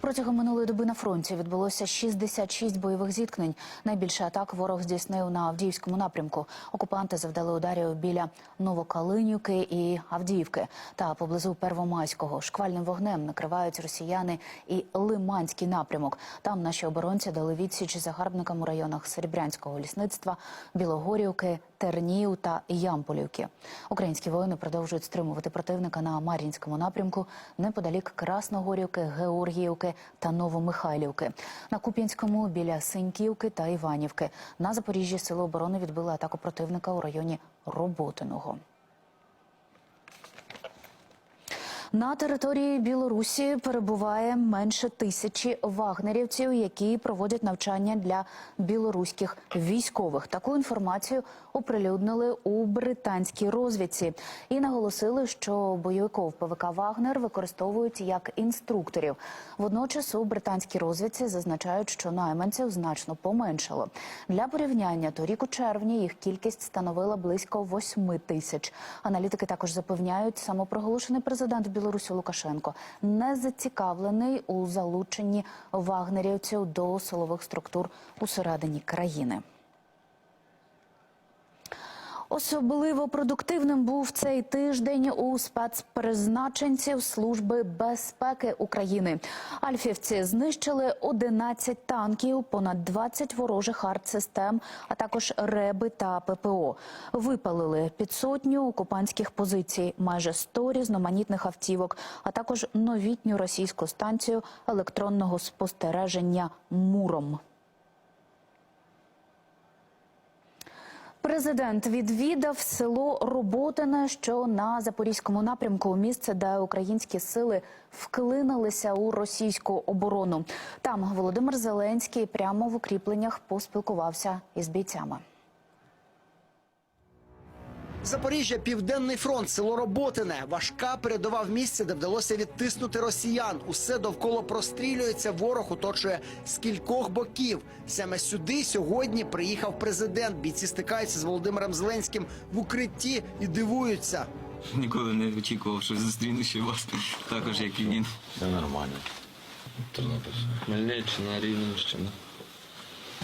Протягом минулої доби на фронті відбулося 66 бойових зіткнень. Найбільше атак ворог здійснив на Авдіївському напрямку. Окупанти завдали ударів біля Новокалинівки і Авдіївки та поблизу Первомайського. Шквальним вогнем накривають росіяни і Лиманський напрямок. Там наші оборонці дали відсіч загарбникам у районах Серебрянського лісництва, Білогорівки, Тернів та Ямполівки. Українські воїни продовжують стримувати противника на Мар'їнському напрямку неподалік Красногорівки, Георгіївки та Новомихайлівки. На Куп'янському біля Синьківки та Іванівки. На Запоріжжі сили оборони відбили атаку противника у районі Роботиного. На території Білорусі перебуває менше тисячі вагнерівців, які проводять навчання для білоруських військових. Таку інформацію оприлюднили у британській розвідці і наголосили, що бойовиків ПВК Вагнер використовують як інструкторів. Водночас у британській розвідці зазначають, що найманців значно поменшало. Для порівняння торік у червні їх кількість становила близько 8 тисяч. Аналітики також запевняють, самопроголошений президент Білорусі Лукашенко не зацікавлений у залученні вагнерівців до силових структур усередині країни. Особливо продуктивним був цей тиждень у спецпризначенців Служби безпеки України. Альфівці знищили 11 танків, понад 20 ворожих артсистем, а також реби та ППО. Випалили під сотню окупантських позицій, майже 100 різноманітних автівок, а також новітню російську станцію електронного спостереження Муром. Президент відвідав село Роботине, що на запорізькому напрямку місце, де українські сили вклинилися у російську оборону. Там Володимир Зеленський прямо в укріпленнях поспілкувався із бійцями. Запоріжжя, Південний фронт, село Роботине. Важка передова в місці, де вдалося відтиснути росіян. Усе довкола прострілюється. Ворог оточує з кількох боків. Саме сюди сьогодні приїхав президент. Бійці стикаються з Володимиром Зеленським в укритті і дивуються. Ніколи не очікував, що зустріну ще вас також, як і він. Це нормально. Тернопіль. Хмельниччина, Рівненщина.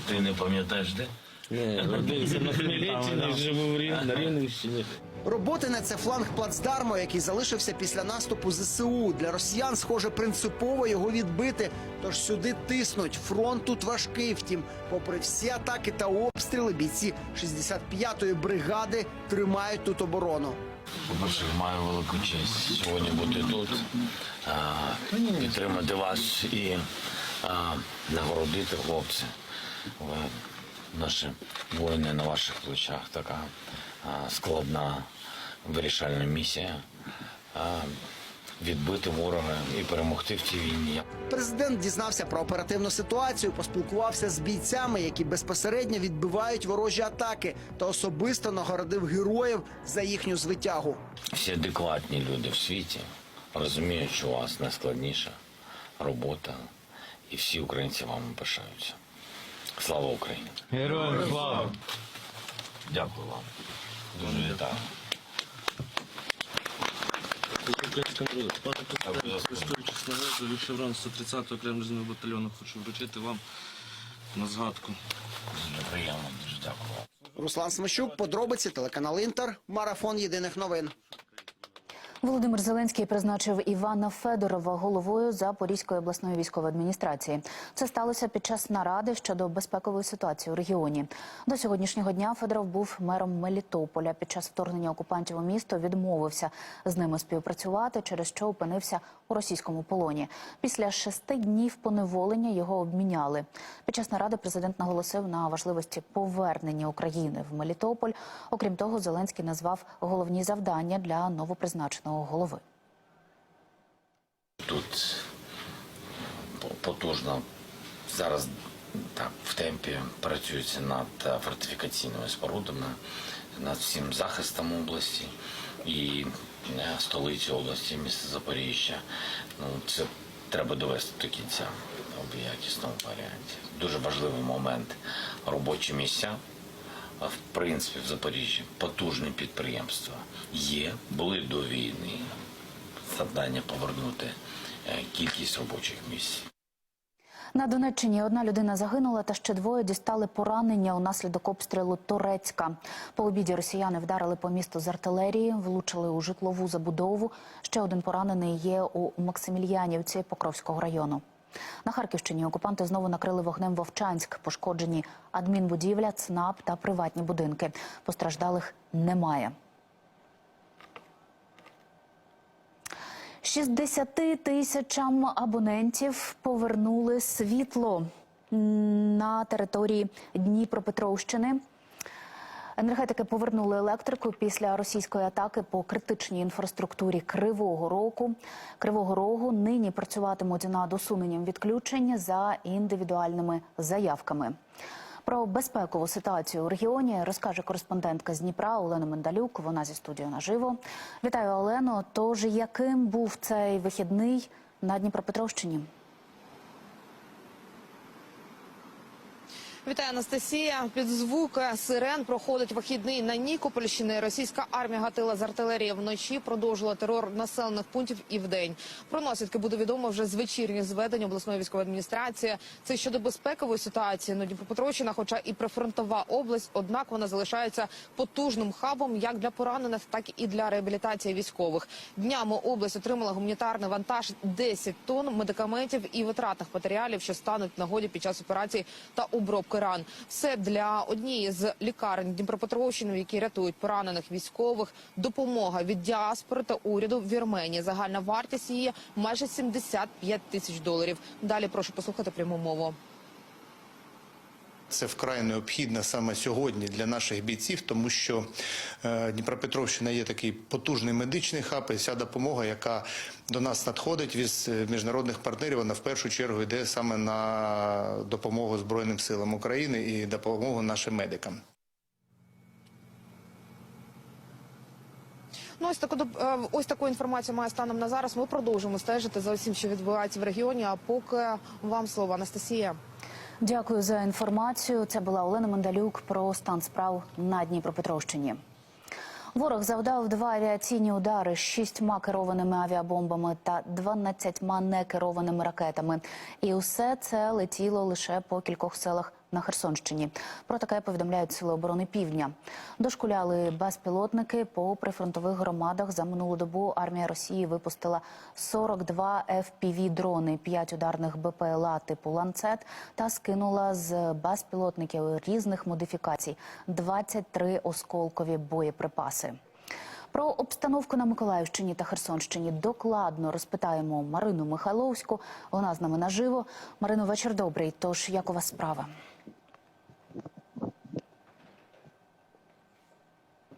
Ти не пам'ятаєш де? Ні, родився на Хмельниччині, живу в Рів... на Рівненщині. Роботине це фланг плацдарму, який залишився після наступу ЗСУ. Для росіян, схоже, принципово його відбити. Тож сюди тиснуть. Фронт тут важкий. Втім, попри всі атаки та обстріли, бійці 65-ї бригади тримають тут оборону. По-перше, маю велику честь сьогодні бути тут, підтримати вас і нагородити хлопці. Наші воїни на ваших плечах така складна вирішальна місія. Відбити ворога і перемогти в цій війні. Президент дізнався про оперативну ситуацію, поспілкувався з бійцями, які безпосередньо відбивають ворожі атаки, та особисто нагородив героїв за їхню звитягу. Всі адекватні люди в світі розуміють, що у вас найскладніша робота, і всі українці вами пишаються. Слава Україні! Героям слава! Дякую вам. Дуже вітаю. Користуючись нагодою, шеврон 130-го окремого батальйону хочу вручити вам на згадку. Дуже приємно, дуже дякую. Руслан Смещук, подробиці, телеканал Інтер, марафон єдиних новин. Володимир Зеленський призначив Івана Федорова головою Запорізької обласної військової адміністрації. Це сталося під час наради щодо безпекової ситуації у регіоні. До сьогоднішнього дня Федоров був мером Мелітополя. Під час вторгнення окупантів у місто відмовився з ними співпрацювати, через що опинився у російському полоні. Після шести днів поневолення його обміняли. Під час наради президент наголосив на важливості повернення України в Мелітополь. Окрім того, Зеленський назвав головні завдання для новопризначеного голови. Тут потужно зараз так в темпі працюється над е, фортифікаційними спорудами, над всім захистом області і е, столиці області, місто Запоріжжя. Ну, це треба довести до кінця в якісному варіанті. Дуже важливий момент робочі місця. А, В принципі, в Запоріжжі потужні підприємства є, були до війни. Завдання повернути е, кількість робочих місць. На Донеччині одна людина загинула, та ще двоє дістали поранення унаслідок обстрілу Турецька. По обіді росіяни вдарили по місту з артилерії, влучили у житлову забудову. Ще один поранений є у Максимільянівці Покровського району. На Харківщині окупанти знову накрили вогнем Вовчанськ. Пошкоджені адмінбудівля, ЦНАП та приватні будинки. Постраждалих немає. 60 тисячам абонентів повернули світло на території Дніпропетровщини. Енергетики повернули електрику після російської атаки по критичній інфраструктурі Кривого Рогу. Кривого Рогу нині працюватимуть над усуненням відключень за індивідуальними заявками. Про безпекову ситуацію у регіоні розкаже кореспондентка з Дніпра Олена Мендалюк. Вона зі студією наживо. Вітаю Олено. Тож яким був цей вихідний на Дніпропетровщині? Вітаю, Анастасія. Під звук сирен проходить вихідний на Нікопольщині. Російська армія гатила з артилерії вночі, продовжила терор населених пунктів і вдень. Про наслідки буде відомо вже з вечірніх зведень обласної військової адміністрації. Це щодо безпекової ситуації. Ну, Дніпропетровщина, хоча і прифронтова область, однак вона залишається потужним хабом як для поранених, так і для реабілітації військових. Днями область отримала гуманітарний вантаж 10 тонн медикаментів і витратних матеріалів, що стануть нагоді під час операції та обробки ран. Все для однієї з лікарень Дніпропетровщини, які рятують поранених військових. Допомога від діаспори та уряду в Вірменії. Загальна вартість її майже 75 тисяч доларів. Далі прошу послухати пряму мову. Це вкрай необхідно саме сьогодні для наших бійців, тому що е, Дніпропетровщина є такий потужний медичний хаб, і ця допомога, яка до нас надходить від е, міжнародних партнерів, вона в першу чергу йде саме на допомогу Збройним силам України і допомогу нашим медикам. Ну, ось таку е, ось таку інформацію має станом на зараз. Ми продовжимо стежити за усім, що відбувається в регіоні. А поки вам слово, Анастасія. Дякую за інформацію. Це була Олена Мандалюк про стан справ на Дніпропетровщині. Ворог завдав два авіаційні удари з шістьма керованими авіабомбами та 12 некерованими ракетами. І усе це летіло лише по кількох селах на Херсонщині. Про таке повідомляють Сили оборони Півдня. Дошкуляли безпілотники по прифронтових громадах. За минулу добу армія Росії випустила 42 FPV-дрони, 5 ударних БПЛА типу «Ланцет» та скинула з безпілотників різних модифікацій 23 осколкові боєприпаси. Про обстановку на Миколаївщині та Херсонщині докладно розпитаємо Марину Михайловську. Вона з нами наживо. Марино, вечір добрий. Тож як у вас справа?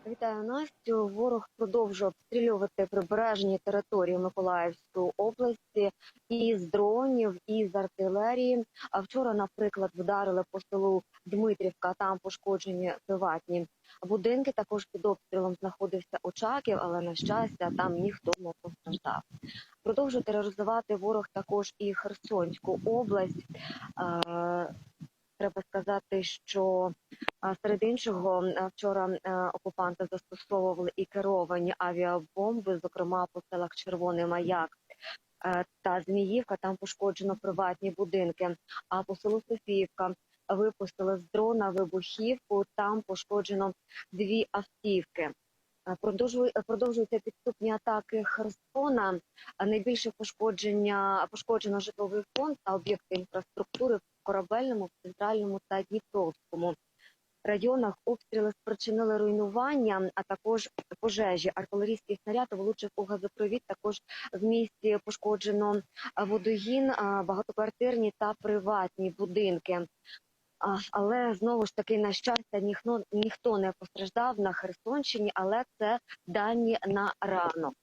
Вітаю Настю. Ворог продовжує обстрілювати прибережні території Миколаївської області і з дронів, і з артилерії. А вчора, наприклад, вдарили по селу Дмитрівка. Там пошкоджені приватні будинки. Також під обстрілом знаходився Очаків, але на щастя там ніхто не постраждав. Продовжує тероризувати ворог також і Херсонську область. Треба сказати, що серед іншого вчора окупанти застосовували і керовані авіабомби, зокрема по селах Червоний Маяк е, та Зміївка. Там пошкоджено приватні будинки. А по селу Софіївка випустили з дрона вибухівку. Там пошкоджено дві автівки. Е, продовжуються підступні атаки Херсона. Найбільше пошкодження пошкоджено житловий фонд та об'єкти інфраструктури корабельному, в центральному та Дніпровському районах. Обстріли спричинили руйнування, а також пожежі. Артилерійський снаряд влучив у газопровід. Також в місті пошкоджено водогін, багатоквартирні та приватні будинки. Але знову ж таки, на щастя, ніхто ніхто не постраждав на Херсонщині, але це дані на ранок.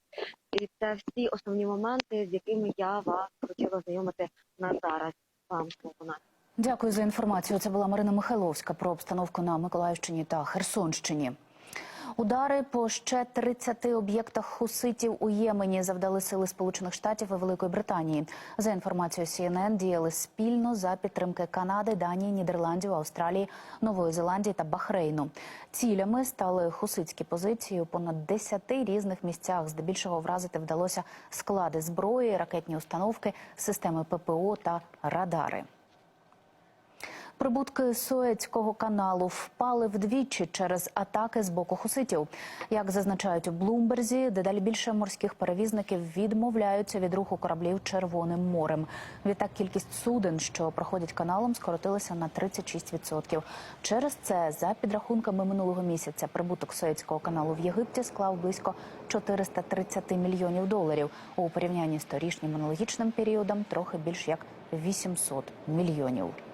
І це всі основні моменти, з якими я вас хотіла знайомити на зараз. Вам слово на. Дякую за інформацію. Це була Марина Михайловська про обстановку на Миколаївщині та Херсонщині. Удари по ще 30 об'єктах хуситів у Ємені завдали сили Сполучених Штатів і Великої Британії. За інформацією CNN, діяли спільно за підтримки Канади, Данії, Нідерландів, Австралії, Нової Зеландії та Бахрейну. Цілями стали хуситські позиції у понад 10 різних місцях. Здебільшого вразити вдалося склади зброї, ракетні установки, системи ППО та радари. Прибутки Суецького каналу впали вдвічі через атаки з боку хуситів. Як зазначають у Блумберзі, дедалі більше морських перевізників відмовляються від руху кораблів Червоним морем. Відтак кількість суден, що проходять каналом, скоротилася на 36%. Через це, за підрахунками минулого місяця, прибуток Суецького каналу в Єгипті склав близько 430 мільйонів доларів. У порівнянні з торішнім аналогічним періодом трохи більш як 800 мільйонів.